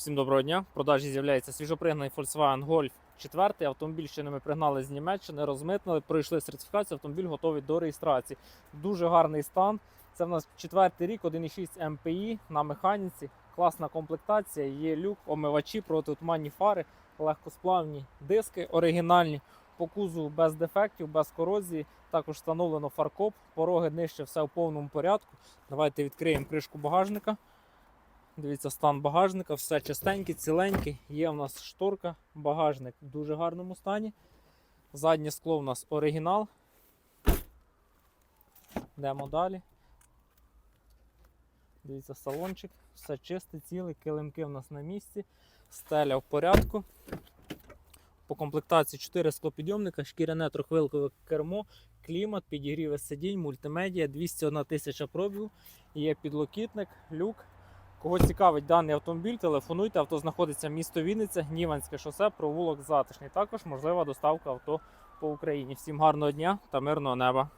Всім доброго дня. В продажі з'являється свіжопригнаний Volkswagen Golf 4. Автомобіль ще ми пригнали з Німеччини, розмитнили, пройшли сертифікацію, автомобіль готовий до реєстрації. Дуже гарний стан. Це в нас четвертий рік, 1,6 МПІ на механіці. Класна комплектація, є люк, омивачі, протитуманні фари, легкосплавні диски оригінальні. По кузову без дефектів, без корозії. Також встановлено фаркоп, пороги нижче, все в повному порядку. Давайте відкриємо кришку багажника. Дивіться, стан багажника, все чистенький, ціленький. Є в нас шторка, багажник в дуже гарному стані. Заднє скло в нас оригінал. Йдемо далі. Дивіться, салончик, все чисте, ціле, килимки в нас на місці, стеля в порядку. По комплектації 4 склопідйомника, шкіряне трохвилкове кермо, клімат, підігріве сидінь, мультимедіа, 201 тисяча пробів. Є підлокітник, люк. Кого цікавить даний автомобіль, телефонуйте. Авто знаходиться місто Вінниця, Гніванське шосе, провулок Затишний. Також можлива доставка авто по Україні. Всім гарного дня та мирного неба.